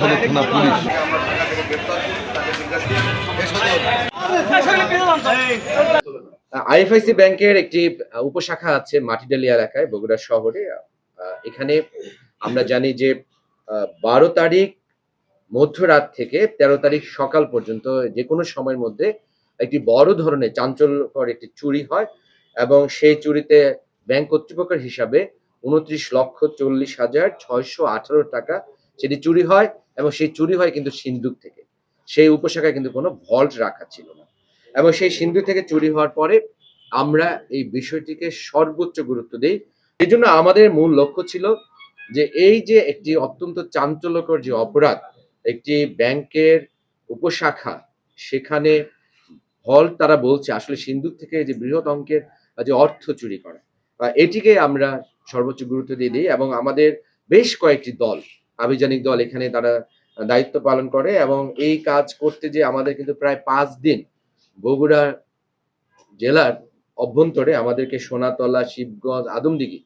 থানা police IFIC ব্যাংকের একটি উপশাখা আছে মাটিডালি এলাকায়, বগুড়া শহরে। এখানে আমরা জানি যে বারো তারিখ মধ্যরাত থেকে তেরো তারিখ সকাল পর্যন্ত যে কোনো সময়ের মধ্যে একটি বড় ধরনের চাঞ্চল্যকর একটি চুরি হয় এবং সেই চুরিতে ব্যাংক কর্তৃপক্ষের হিসাবে উনত্রিশ লক্ষ চল্লিশ হাজার ছয়শো আঠারো টাকা সেটি চুরি হয় এবং সেই চুরি হয় কিন্তু সিন্ধুক থেকে। সেই উপশাখায় কিন্তু কোনো ভল্ট রাখা ছিল না। এবং সেই সিন্ধু থেকে চুরি হওয়ার পরে আমরা এই বিষয়টিকে সর্বোচ্চ গুরুত্ব দিই। এই জন্য আমাদের মূল লক্ষ্য ছিল যে এই যে একটি অত্যন্ত চাঞ্চল্যকর যে অপরাধ, একটি ব্যাংকের উপশাখা, সেখানে হল তারা বলছে আসলে সিন্ধুক থেকে যে বৃহৎ অঙ্কের যে অর্থ চুরি করা এটিকে আমরা সর্বোচ্চ গুরুত্ব দিয়ে দিই এবং আমাদের বেশ কয়েকটি দল, আভিযানিক দল এখানে তারা দায়িত্ব পালন করে এবং এই কাজ করতে যে আমাদের কিন্তু প্রায় পাঁচ দিন বগুড়া জেলার অভ্যন্তরে আমাদেরকে সোনাতলা, শিবগঞ্জ, আদমদিঘি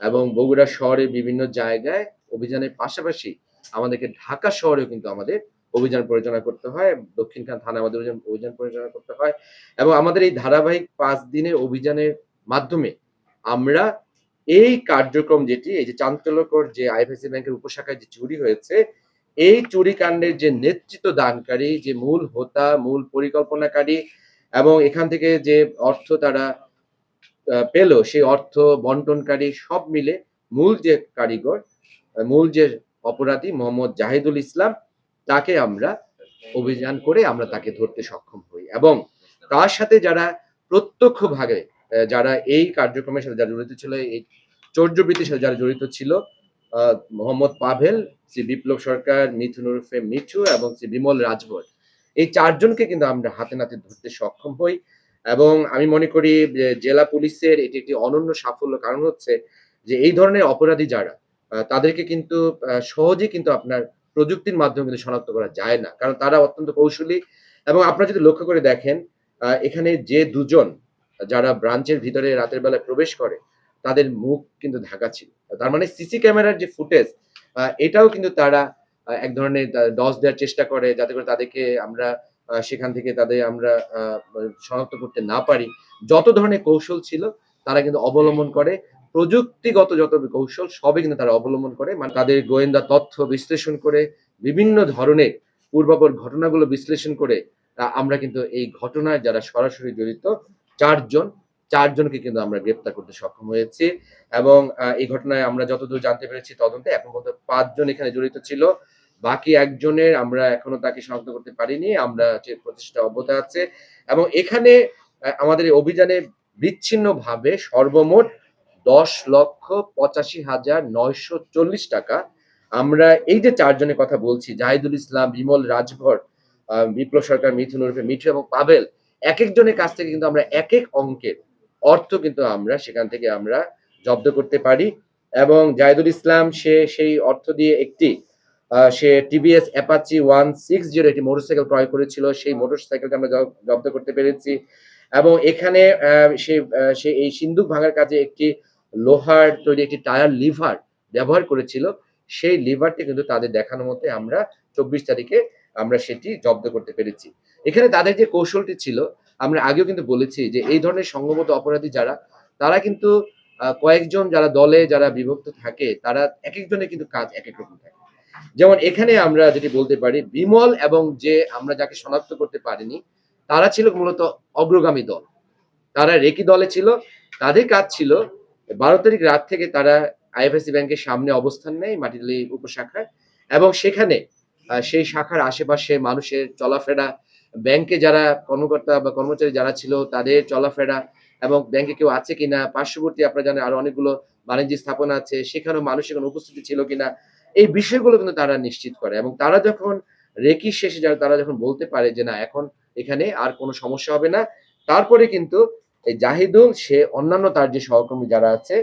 এবং বগুড়া শহরের বিভিন্ন জায়গায় অভিযানের পাশাপাশি আমাদেরকে ঢাকা শহরেও কিন্তু আমাদের অভিযান পরিচালনা করতে হয় দক্ষিণখান থানা আমাদের অভিযান অভিযান পরিচালনা করতে হয় এবং আমাদের এই ধারাবাহিক পাঁচ দিনের অভিযানের মাধ্যমে আমরা এই কার্যক্রম যেটি, এই যে চাঞ্চল্যকর যে আইএফএসি ব্যাংকের উপশাখায় যে চুরি হয়েছে, এই চুরি কাণ্ডের যে নেতৃত্ব দানকারী যে মূল হোতা, মূল পরিকল্পনাকারী এবং এখান থেকে যে অর্থ তারা পেল, সেই অর্থ বন্টনকারী সব মিলে মূল যে কারিগর, মূল যে অপরাধী মোহাম্মদ জাহিদুল ইসলাম, তাকে আমরা অভিযান করে আমরা তাকে ধরতে সক্ষম হই এবং তার সাথে যারা প্রত্যক্ষভাবে যারা এই কার্যক্রমের সাথে যারা জড়িত ছিল এই চৌর্যবৃত্তির সাথে যারা জড়িত ছিল মোহাম্মদ পাভেল শ্রী বিপ্লব সরকার মিথুন উরফে মিঠু এবং শ্রী বিমল রাজভর এই চারজনকে কিন্তু আমরা হাতে নাতে ধরতে সক্ষম হই এবং আমি মনে করি জেলা পুলিশের এটি একটি অনন্য সাফল্য। কারণ হচ্ছে যে এই ধরনের অপরাধী যারা তাদেরকে কিন্তু আহ, সহজেই কিন্তু আপনার প্রযুক্তির মাধ্যমে কিন্তু শনাক্ত করা যায় না। কারণ তারা অত্যন্ত কৌশলী এবং আপনারা যদি লক্ষ্য করে দেখেন এখানে যে দুজন যারা ব্রাঞ্চের ভিতরে রাতের বেলায় প্রবেশ করে, তাদের মুখ কিন্তু ঢাকা ছিল। তার মানে সিসি ক্যামেরার যে ফুটেজ এটাও কিন্তু তারা এক ধরনের ডস দেওয়ার চেষ্টা করে যাতে করে তাদেরকে আমরা সেখান থেকে তাদের আমরা শনাক্ত করতে না পারি। যত ধরনের কৌশল ছিল, তারা কিন্তু অবলম্বন করে। প্রযুক্তিগত যত কৌশল, সবই কিন্তু তারা অবলম্বন করে। মানে তাদের গোয়েন্দা তথ্য বিশ্লেষণ করে, বিভিন্ন ধরনের পূর্বাপর ঘটনাগুলো বিশ্লেষণ করে আমরা কিন্তু এই ঘটনায় যারা সরাসরি জড়িত চারজন, চারজনকে কিন্তু আমরা গ্রেপ্তার করতে সক্ষম হয়েছি এবং এই ঘটনায় আমরা যতদূর জানতে পেরেছি তদন্তে এখন পর্যন্ত পাঁচজন এখানে জড়িত ছিল। বাকি একজনের আমরা এখনও তাকে শনাক্ত করতে পারিনি, আমরা যে প্রচেষ্টা অব্যাহত আছে এবং এখানে আমাদের এই অভিযানে বিচ্ছিন্ন ভাবে সর্বমোট দশ লক্ষ পঁচাশি হাজার নয়শো চল্লিশ টাকা আমরা এই যে চারজনের কথা বলছি, জাহিদুল ইসলাম, বিমল রাজভর বিপ্লব সরকার, মিথুন উর্ফে মিঠু এবং পাবেল এক একজনের কাছ থেকে কিন্তু আমরা এক এক অঙ্কের অর্থ কিন্তু আমরা সেখান থেকে আমরা জব্দ করতে পারি এবং জাহিদুল ইসলাম, সে সেই অর্থ দিয়ে একটি সে TVS Apache one six zero একটি মোটরসাইকেল ক্রয় করেছিল, সেই মোটরসাইকেলকে আমরা জব- জব্দ করতে পেরেছি এবং এখানে সে সে এই সিন্ধুক ভাঙার কাজে একটি লোহার তৈরি একটি টায়ার লিভার ব্যবহার করেছিল, সেই লিভারটি কিন্তু তাদের দেখানো মতে আমরা চব্বিশ তারিখে আমরা সেটি জব্দ করতে পেরেছি। এখানে তাদের যে কৌশলটি ছিল, আমরা আগেও কিন্তু বলেছি যে এই ধরনের সংঘবদ্ধ অপরাধী যারা, তারা কিন্তু কয়েকজন যারা দলে যারা বিভক্ত থাকে, তারা এক একজনের কিন্তু কাজ এক এক রকম থাকে। যেমন এখানে আমরা যেটি বলতে পারি, বিমল এবং যে আমরা যাকে শনাক্ত করতে পারিনি, তারা ছিল মূলত অগ্রগামী দল। তারা রেকি দলে ছিল, তাদের কাজ ছিল, বারো তারিখ রাত থেকে তারা আইএফএসসি ব্যাংকের সামনে অবস্থান নেয় মাটিলি উপশাখায়, এবং সেখানে সেই শাখার আশেপাশে মানুষের চলাফেরা ব্যাংকে যারা কর্মকর্তা বা কর্মচারী যারা ছিল তাদের চলাফেরা এবং ব্যাংকে কেউ আছে কিনা, পার্শ্ববর্তী আপনারা জানেন আরও অনেকগুলো বাণিজ্যিক স্থাপনা আছে, সেখানেও মানুষ সেখানে উপস্থিতি ছিল কিনা, এই বিষয়গুলো কিন্তু তারা নিশ্চিত করে এবং তারা যখন রেকি শেষে যারা তারা যখন বলতে পারে যে না, এখন এখানে আর কোনো সমস্যা হবে না, তারপরে কিন্তু এই জাহিদুল, সে অন্যান্য তার যে সহকর্মী যারা আছে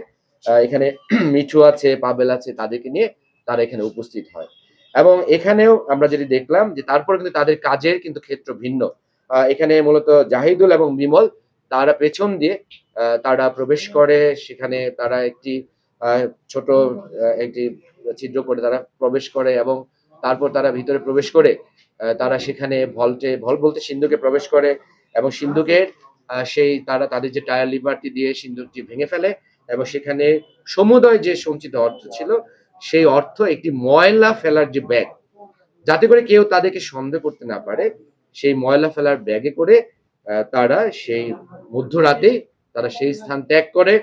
এখানে মিঠু আছে, পাবেল আছে, তাদেরকে নিয়ে তারা এখানে উপস্থিত হয়। এবং এখানেও আমরা যেটি দেখলাম যে তারপর কিন্তু তাদের কাজের কিন্তু ক্ষেত্র ভিন্ন। এখানে মূলত জাহিদুল এবং বিমল, তারা পেছন দিয়ে তারা প্রবেশ করে। সেখানে তারা একটি ছোট একটি ছিদ্র করে তারা প্রবেশ করে এবং তারপর তারা ভিতরে প্রবেশ করে তারা সেখানে ভল্টে ভল বলতে সিন্ধুকে প্রবেশ করে এবং সিন্ধুকের সেই তারা তাদের যে টায়ার লিভারটি দিয়ে সিন্ধুকটি ভেঙে ফেলে এবং সেখানে সমুদয় যে সঞ্চিত অর্থ ছিল সেই অর্থ একটি ময়লা ফেলার যে ব্যাগ, যাতে করে কেউ তাদেরকে সন্দেহ করতে না পারে, সেই ময়লা ফেলার ব্যাগে করে তারা সেই মধ্যরাতেই তারা সেই স্থান ত্যাগ করে।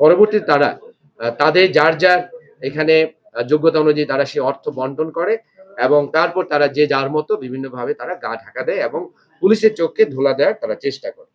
পরবর্তী তারা তাদের যার যার এখানে যোগ্যতা অনুযায়ী তারা সেই অর্থ বন্টন করে এবং তারপর তারা যে যার মতো বিভিন্নভাবে তারা গা ঢাকা দেয় এবং পুলিশের চোখকে ধোলা দেওয়ার তারা চেষ্টা করে।